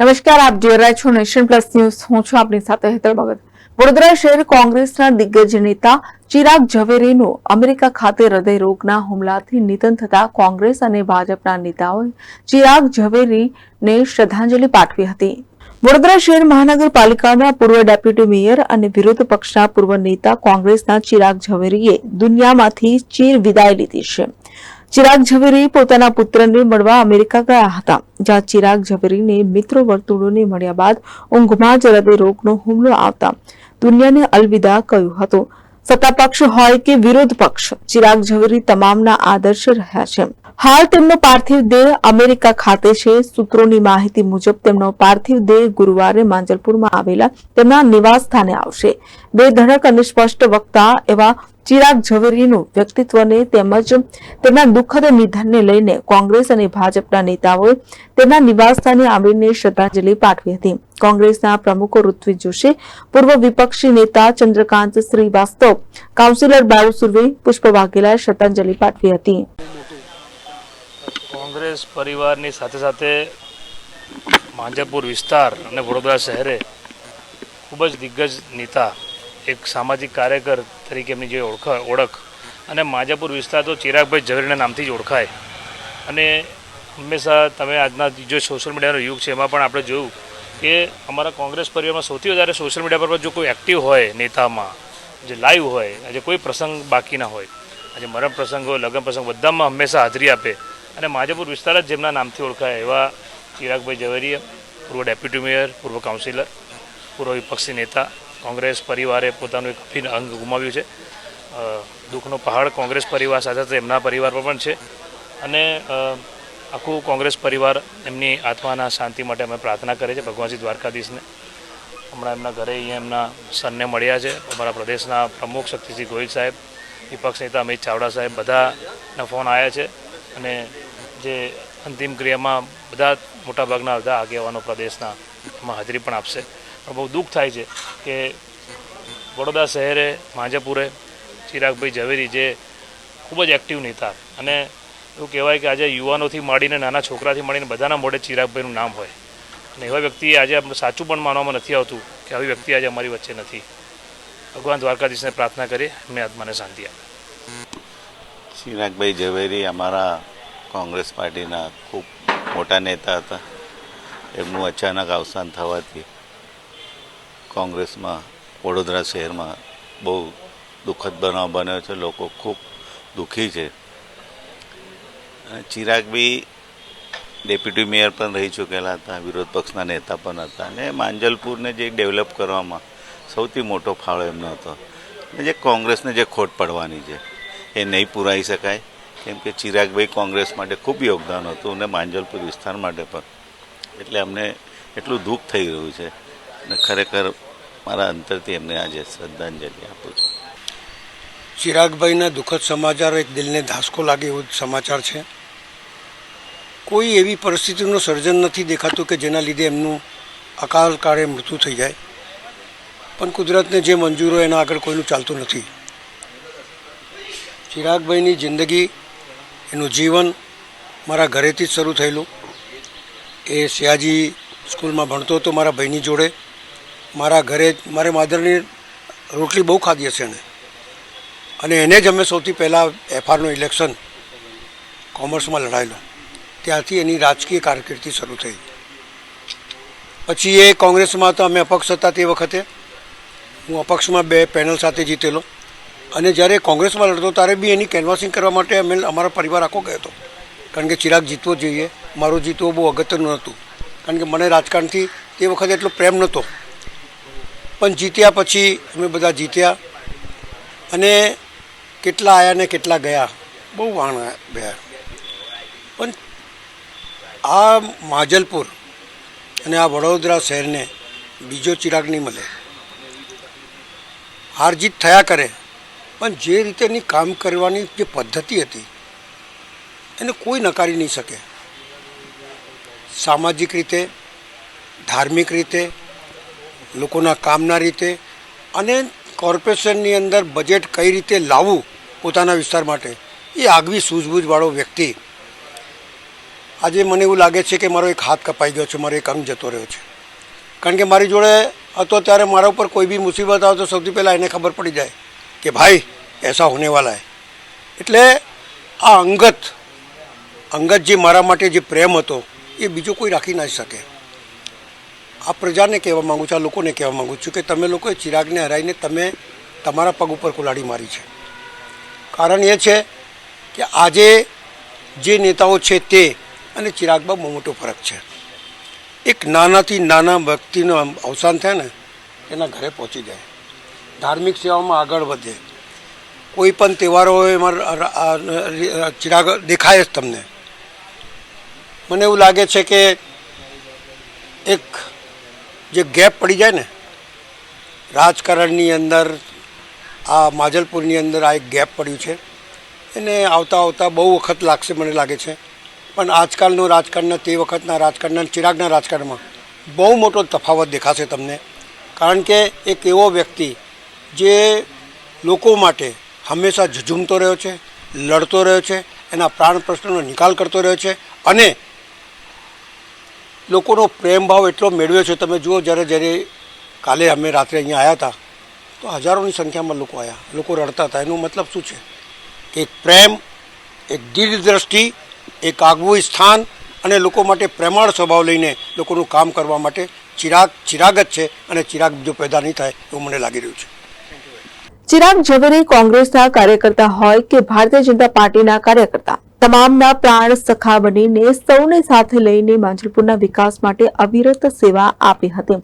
નમસ્કાર, આપ જોઈ રહ્યા છો નેશન પ્લસ ન્યૂઝ. હું છું આપની સાથે હેતર ભગત. વડોદરા શહેર કોંગ્રેસના દિગ્ગજ નેતા ચિરાગ ઝવેરીનું અમેરિકા ખાતે હૃદય રોગના હુમલાથી નિધન થતા કોંગ્રેસ અને ભાજપના નેતાઓએ ચિરાગ ઝવેરીને શ્રદ્ધાંજલિ પાઠવી હતી. વડોદરા શહેર મહાનગરપાલિકાના પૂર્વ ડેપ્યુટી મેયર અને વિરોધ પક્ષના પૂર્વ નેતા કોંગ્રેસના ચિરાગ ઝવેરીએ દુનિયામાંથી ચીર વિદાય લીધી છે. ચિરાગ ઝવેરી પોતાના પુત્રને મળવા અમેરિકા ગયા હતા, જ્યાં ચિરાગ ઝવેરીને મિત્રો વર્તુળોને મળ્યા બાદ ઊંઘમાં જ રોગનો હુમલો આવતા દુનિયાને અલવિદા કહ્યું હતું. સત્તા પક્ષ હોય કે વિરોધ પક્ષ ચિરાગ ઝવેરી તમામના આદર્શ રહ્યા છે. હાલ તેમનો પાર્થિવ દેહ અમેરિકા ખાતે છે. સૂત્રોની માહિતી મુજબ તેમનો પાર્થિવ દેહ ગુરુવારે માંજલપુરમાં આવેલા તેમના નિવાસ સ્થાને આવશે. બે ધડક અને સ્પષ્ટ વક્તા એવા ચિરાગ ઝવેરીનું વ્યક્તિત્વને તેમજ તેમના દુઃખદ નિધનને લઈને કોંગ્રેસ અને ભાજપના નેતાઓએ તેમના નિવાસસ્થાને આવીને શ્રદ્ધાંજલિ પાઠવી હતી. કોંગ્રેસના પ્રમુખ ઋત્વિજ જોશી, પૂર્વ વિપક્ષી નેતા ચંદ્રકાંત શ્રીવાસ્તવ, કાઉન્સિલર બાબુ સુરવે પુષ્પ વાઘેલાએ શ્રદ્ધાંજલિ પાઠવી હતી. કોંગ્રેસ પરિવારની સાથે સાથે માંજાપુર વિસ્તાર અને વડોદરા શહેરે ખૂબ જ દિગ્ગજ નેતા, એક સામાજિક કાર્યકર તરીકે એમની જે ઓળખ ઓળખ અને માંજાપુર વિસ્તાર તો ચિરાગભાઈ ઝવેરીના નામથી જ ઓળખાય. અને હંમેશા તમે આજના જે સોશિયલ મીડિયાનો યુગ છે એમાં પણ આપણે જોયું કે અમારા કોંગ્રેસ પરિવારમાં સૌથી વધારે સોશિયલ મીડિયા પર જો કોઈ એક્ટિવ હોય નેતામાં, જે લાઈવ હોય, આજે કોઈ પ્રસંગ બાકી ના હોય, આજે મરણ પ્રસંગ હોય, લગ્ન પ્રસંગ, બધામાં હંમેશા હાજરી આપે. અને માજાપુર વિસ્તાર જ જેમના નામથી ઓળખાય એવા ચિરાગભાઈ ઝવેરીએ, પૂર્વ ડેપ્યુટી મેયર, પૂર્વ કાઉન્સિલર, પૂર્વ વિપક્ષી નેતા, કોંગ્રેસ પરિવારે પોતાનું એક અભિન્ન અંગ ગુમાવ્યું છે. દુઃખનો પહાડ કોંગ્રેસ પરિવાર સાથે સાથે એમના પરિવાર પર પણ છે. અને આખું કોંગ્રેસ પરિવાર એમની આત્માના શાંતિ માટે અમે પ્રાર્થના કરીએ છીએ ભગવાનજી દ્વારકાધીશને. હમણાં એમના ઘરે અહીંયા એમના સનને મળ્યા છે. અમારા પ્રદેશના પ્રમુખ શક્તિસિંહ ગોહિલ સાહેબ, વિપક્ષ નેતા અમિત ચાવડા સાહેબ બધાના ફોન આવ્યા છે. અને જે અંતિમ ક્રિયામાં બધા મોટાભાગના બધા આગેવાનો પ્રદેશના એમાં હાજરી પણ આપશે. પણ બહુ દુઃખ થાય છે કે વડોદરા શહેરે, માંજાપુરે ચિરાગભાઈ ઝવેરી જે ખૂબ જ એક્ટિવ નેતા અને એવું કહેવાય કે આજે યુવાનોથી માંડીને નાના છોકરાથી માંડીને બધાના મોઢે ચિરાગભાઈનું નામ હોય. અને એવા વ્યક્તિ આજે સાચું પણ માનવામાં નથી આવતું કે આવી વ્યક્તિ આજે અમારી વચ્ચે નથી. ભગવાન દ્વારકાધીશને પ્રાર્થના કરીએ મેં આત્માને શાંતિ આપે. ચિરાગભાઈ ઝવેરી અમારા કોંગ્રેસ પાર્ટીના ખૂબ મોટા નેતા હતા. એમનું અચાનક અવસાન થવાથી કોંગ્રેસમાં વડોદરા શહેરમાં બહુ દુઃખદ બનાવ બન્યો છે. લોકો ખૂબ દુઃખી છે. ચિરાગ બી ડેપ્યુટી મેયર પણ રહી ચૂકેલા હતા, વિરોધ પક્ષના નેતા પણ હતા. અને માંજલપુરને જે ડેવલપ કરવામાં સૌથી મોટો ફાળો એમનો હતો. જે કોંગ્રેસને જે ખોટ પડવાની છે, એ નહીં પુરાઈ શકાય. કેમ કે ચિરાગભાઈ કોંગ્રેસ માટે ખૂબ યોગદાન હતું અને માંજલપુર વિસ્તાર માટે પણ. એટલે અમને એટલું દુઃખ થઈ રહ્યું છે અને ખરેખર મારા અંતરથી એમને આજે શ્રદ્ધાંજલિ આપું છું. ચિરાગભાઈના દુઃખદ સમાચાર એક દિલને ધાસકો લાગે એવો સમાચાર છે. કોઈ એવી પરિસ્થિતિનું સર્જન નથી દેખાતું કે જેના લીધે એમનું અકાલ કાળે મૃત્યુ થઈ જાય. પણ કુદરતને જે મંજૂર હોય એના આગળ કોઈનું ચાલતું નથી. ચિરાગભાઈની જિંદગી એનું જીવન મારા ઘરેથી જ શરૂ થયેલું. એ શિયાજી સ્કૂલમાં ભણતો હતો મારા ભાઈની જોડે. મારા ઘરે મારે માદરની રોટલી બહુ ખાધી હશે એને. અને એને જ અમે સૌથી પહેલાં એફઆરનું ઇલેક્શન કોમર્સમાં લડાયેલો. ત્યાંથી એની રાજકીય કારકિર્દી શરૂ થઈ. પછી એ કોંગ્રેસમાં તો અમે અપક્ષ હતા તે વખતે. હું અપક્ષમાં બે પેનલ સાથે જીતેલો. અને જ્યારે કોંગ્રેસમાં લડતો ત્યારે બી એની કેનવાસિંગ કરવા માટે અમે અમારો પરિવાર આખો ગયો હતો. કારણ કે ચિરાગ જીતવો જોઈએ. મારો જીતવો બહુ અગત્યનું નહોતું કારણ કે મને રાજકારણથી તે વખતે એટલો પ્રેમ નહોતો. પણ જીત્યા પછી અમે બધા જીત્યા. અને કેટલા આવ્યા ને કેટલા ગયા, બહુ વાણ ગયા. પણ આ માજલપુર અને આ વડોદરા શહેરને બીજો ચિરાગ નહીં મળે. હાર જીત થયા કરે પણ જે રીતેની કામ કરવાની જે પદ્ધતિ હતી, એને કોઈ નકારી નહીં શકે. સામાજિક રીતે, ધાર્મિક રીતે, લોકોના કામના રીતે અને કોર્પોરેશનની અંદર બજેટ કઈ રીતે લાવવું પોતાના વિસ્તાર માટે, એ આગવી સૂઝબૂઝવાળો વ્યક્તિ. આજે મને એવું લાગે છે કે મારો એક હાથ કપાઈ ગયો છે, મારો એક અંગ જતો રહ્યો છે. કારણ કે મારી જોડે હતો ત્યારે મારા ઉપર કોઈ બી મુસીબત આવે તો સૌથી પહેલાં એને ખબર પડી જાય. કે ભાઈ, એસા હોને વાલા હે. એટલે આ અંગત અંગત જે મારા માટે જે પ્રેમ હતો, એ બીજો કોઈ રાખી ના શકે. આ પ્રજાને કહેવા માગું છું, આ લોકોને કહેવા માગું છું કે તમે લોકોએ ચિરાગને હરાવીને તમે તમારા પગ ઉપર કુલાડી મારી છે. કારણ એ છે કે આજે જે નેતાઓ છે તે અને ચિરાગમાં બહુ મોટો ફરક છે. એક નાનાથી નાના વ્યક્તિનું અવસાન થાય ને એના ઘરે પહોંચી જાય. ધાર્મિક સેવામાં આગળ વધે. કોઈ પણ તહેવારો હોય એમાં ચિરાગ દેખાય જ તમને. મને એવું લાગે છે કે એક જે ગેપ પડી જાય ને, રાજકારણની અંદર, આ માજલપુરની અંદર આ એક ગેપ પડ્યું છે. એને આવતા આવતા બહુ વખત લાગશે મને લાગે છે. પણ આજકાલનું રાજકારણના, તે વખતના રાજકારણના, ચિરાગના રાજકારણમાં બહુ મોટો તફાવત દેખાશે તમને. કારણ કે એક એવો વ્યક્તિ જે લોકો માટે હંમેશા ઝઝૂમતો રહ્યો છે, લડતો રહ્યો છે, એના પ્રાણ પ્રશ્નોનો નિકાલ કરતો રહ્યો છે અને લોકોનો પ્રેમ ભાવ એટલો મેળવ્યો છે. તમે જુઓ જ્યારે જ્યારે કાલે અમે રાત્રે અહીંયા આવ્યા હતા, તો હજારોની સંખ્યામાં લોકો આવ્યા લોકો રડતા હતા. એનો મતલબ શું છે? કે એક પ્રેમ, એક દીર્ઘદ્રષ્ટિ એક આગવું સ્થાન અને લોકો માટે પ્રેમાળ સ્વભાવ લઈને લોકોનું કામ કરવા માટે ચિરાગ ચિરાગ જ છે અને ચિરાગ જો પેદા નહીં થાય એવું મને લાગી રહ્યું છે. ચિરાગ ઝવેરી કોંગ્રેસના કાર્યકર્તા હોય કે ભારતીય જનતા પાર્ટીના કાર્યકર્તા, તમામના પ્રાણ સખા બનીને સૌને સાથે લઈને માંજલપુરના વિકાસ માટે અવિરત સેવા આપી હતી.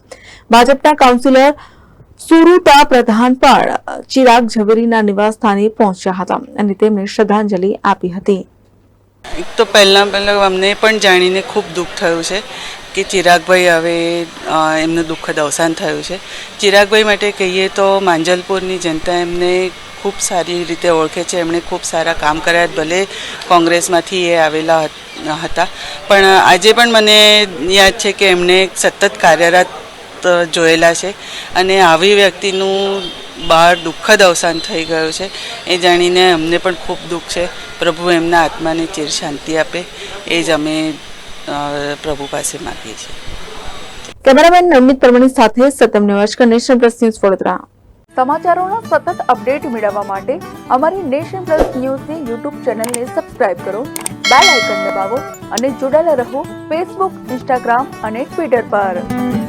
ભાજપના કાઉન્સિલર સુરુતા પ્રધાન પણ ચિરાગ ઝવેરીના નિવાસસ્થાને પહોંચ્યા હતા અને તેમને શ્રદ્ધાંજલિ આપી હતી. એક તો પહેલાં પહેલાં અમને પણ જાણીને ખૂબ દુઃખ થયું છે કે ચિરાગભાઈ હવે એમનું દુઃખદ અવસાન થયું છે. ચિરાગભાઈ માટે કહીએ તો માંજલપુરની જનતા એમને ખૂબ સારી રીતે ઓળખે છે. એમણે ખૂબ સારા કામ કર્યા ભલે કોંગ્રેસમાંથી એ આવેલા હતા પણ આજે પણ મને યાદ છે કે એમણે સતત કાર્યરત જોયેલા છે અને આવી વ્યક્તિનું બહાર દુઃખદ અવસાન થઈ ગયું છે. એ જાણીને અમને પણ ખૂબ દુઃખ છે. પ્રભુ એમના આત્માને ચિર શાંતિ આપે. એ જ અમે પ્રભુ પાસે માગીએ છીએ. કેમેરામેન નમિત પરમણી સાથે Satam Nevajkar nation plus news Vadodara. સમાચારોનો સતત અપડેટ મેળવવા માટે અમારી નેશન પ્લસ ન્યૂઝની યુટ્યુબ ચેનલને સબસ્ક્રાઇબ કરો બેલ આઇકન દબાવો અને જોડાયેલા રહો ફેસબુક ઇન્સ્ટાગ્રામ અને ટ્વિટર પર.